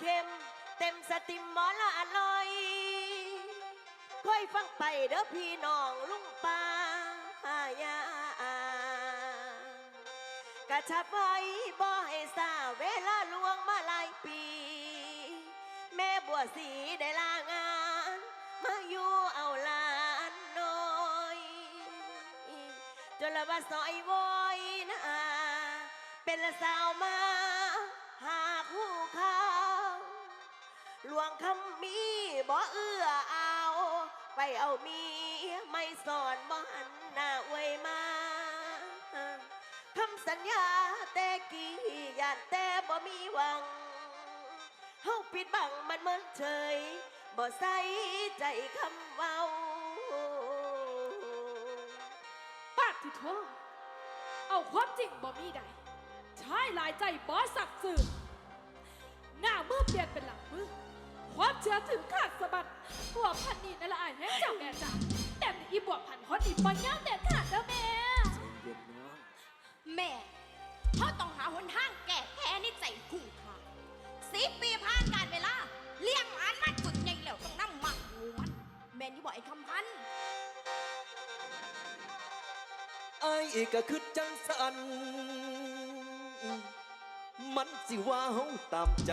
เข้มเต็มสติมหมอละอร่อย ค่อยฟังไปเด้อพี่น้องลุงป้าหายากระชับไว้บ่ให้สาเวลาลวงมาหลายปี แม่บัวสีได้ลางาน มาอยู่เอาลานน้อยจนละว่าซอยโวยนะเป็นละสาวมา หลวงคำมีบ่เอื้อเอา ไปเอามีไม่สอนบ่หันหน้าอวยมาคำสัญญาแต่กี่ยานแต่บ่มีหวังเฮาปิดบังมันเหมือนเฉยบ่ใส่ใจคำเว้าปาดที่เธอเอาความจริงบ่มีใดใช้หลายใจบอสักสื่อหน้ามือเปลี่ยนเป็นหลังมือ ความเชื่อถึงขาดสะบัดหัวพันนี่นั่นละอายแห้งจากแม่จ๋าแต่มีอีบวกพันคนอีกปัญญาเด็ดขาดแล้วแม่เย็นน้องแม่เขาต้องหาหนทางแก้แค้นในใจคุ้มค่าสิบปีผ่านการเวลา เลี้ยงหลานมาจุดใหญ่แล้วต้องนั่งหมักงูมันแม่นี่บอกไอ้คำพันธุ์ไอ้ก็คือจังสัน มันสิว่าเฮาตามใจ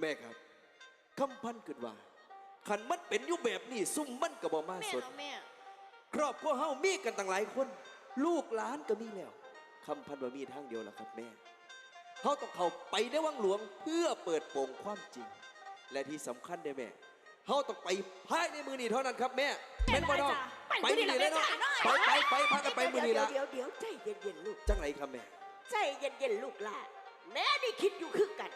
แม่ครับคำพันธ์เกิดว่าขันมันเป็นอยู่แบบนี้ซุ่มมันก็บ่มาแม่สนเนาะแม่ ครอบครัวเฮามีกันตั้งหลายคน ลูกหลานก็มีแล้วคำพันว่ามีทางเดียวล่ะครับแม่เฮาต้องเข้าไปในวังหลวงเพื่อเปิดโปงความจริง และที่สำคัญเด้อแม่เฮาต้องไปภายในมือนี้เท่านั้นครับแม่แม่นบ่น้องจ๋าไปไปมื้มืออนี้นี้ล่ะเลยเนาะแม่จ๋าไปไปไปพากันไปมือนี้ละเดี๋ยวเดี๋ยวใจเย็นๆลูก จังไหนครับแม่ ใจเย็นๆลูกหล่ะแม่นี่คิดอยู่คือกัน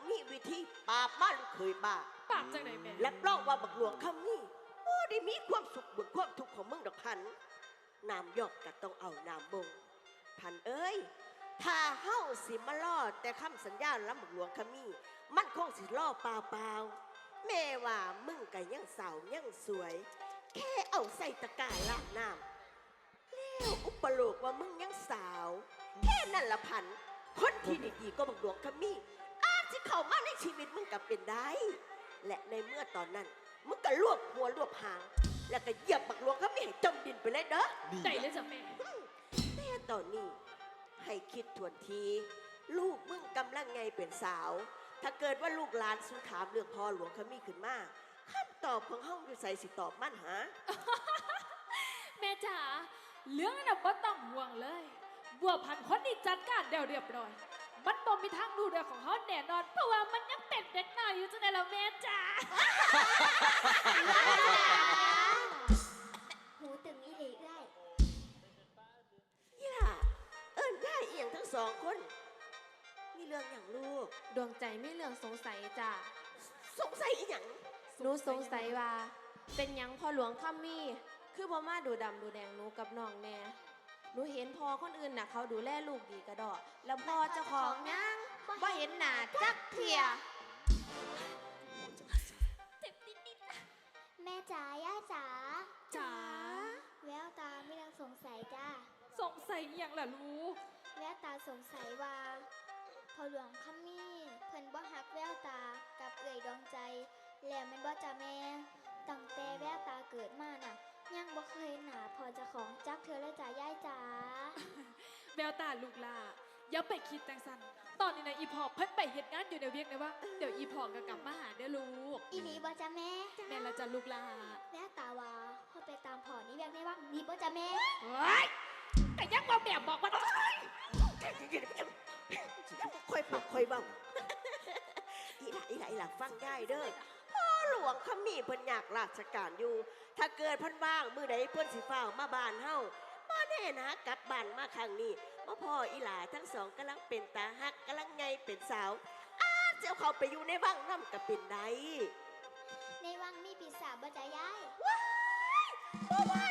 มันต้องมีวิธีปราบมันเคยบ้าปากจังไหนแม่และปล้องว่าบักหลวงคำนี้โอ้ได้มีความสุขบนความทุกข์ของมึงดอกพันน้ำยอกก็ต้องเอาน้ำบงพันเอ้ยถ้าเฮาสิมาล่อแต่คำสัญญาล้ำบักหลวงคำนี้มันคงสิล่อเปล่าเปล่าๆแม่ว่ามึงก็ยังสาวยังสวย แค่เอาใส่ตะกร้าลาดน้ำแล้วอุปโลกว่ามึงยังสาว แค่นั้นละพันคนที่ดีๆก็บักหลวงคำนี้ อาจจะเข้ามาในชีวิตมึงกับเป็นได้ และในเมื่อตอนนั้นมึงก็รวบหัวรวบหาง แล้วก็เหยียบบักหลวงคำนี้ให้จมดินไปเลยเด้อใจเลยจ้ะแม่แต่ตอนนี้ให้คิดทวนที ลูกมึงกำลังไงเป็นสาว ถ้าเกิดว่าลูกหลานสูถามเรื่องพ่อหลวงขมีขึ้นมาคำตอบของเฮาอยู่ใส่สิตอบมั่นหาแม่จ๋าเรื่องนั้นนะบ่ต้องห่วงเลย บัวพันคนนี้จัดการเดียวเรียบร้อย มันบ่มีทางดูเรื่องของเขาแน่นอน เพราะว่ามันยังเป็นเด็กน้อยอยู่จังไดล่ะแม่จ๋าหูตึงอีหลีเอ้ยยี่ล่ะเอิ้นย่าเอียงทั้งสองคน มีเรื่องอย่างลูก ดวงใจไม่เรื่องสงสัยจ้ะสงสัยอีหยังหนูสงสัยว่า เป็นหยังพ่อหลวงข้ามี คือพ่อมาดูดำดูแดงหนูกับน้องแน่หนูเห็นพ่อ คนอื่นน่ะ เขาดูแลลูกดีกระดอกแล้วพ่อเจ้าของยังบ่เห็นหน้าจักเทียแม่จ๋าย่าจ๋าจ๋าแววตาไม่ต้องสงสัยจ้าสงสัยอหย่างล่ะลูกแววตาสงสัยว่าพอหลวงขมี่เพิ่นบ่ฮักแววตากับเอ่ยดวงใจ แล้วแม่นบ่จ้าแม่ตั้งแต่แววตาเกิดมาน่ะ ยังบ่เคยเห็นหน้าพอเจะของจักเธอเลยจ้าย่ายจ๋าแววตาลูกลาอย่าไปคิดจังสัน ตอนนี้นะอีพอเพิ่นไปเฮ็ดงานอยู่ในเวียกนะว่าเดี๋ยวอีพอก็กลับมาหาเด้อลูก อีหลีบ่จ้าแม่แม่ละจะลูกลาแววตาว่าพอไปตามพ่อนี่แวกได้ว่ามีบ่จ้าแม่เฮ้ยแต่ยังว่าแบบบอกว่าค่อยปรับค่อยเบาอีหล่ะอีหล่ะอีหล่ะฟังได้เด้อพ่อหลวงขมีเพิ่นอยากราชการอยู่ ถ้าเกิดเพิ่นว่าง มือใดเพิ่นสิฟ้าวมาบ้านเฮามาแน่นะกลับบ้านมาครั้งนี้ มาพ่ออีหลาทั้งสองกำลังเป็นตาฮักกำลังไงเป็นสาวอ้าเจ้าเขาไปอยู่ในบ้างน้ำกับเป็นไดในวังมีปีศาจบ่จ้ะยายว้ายบ่ว่า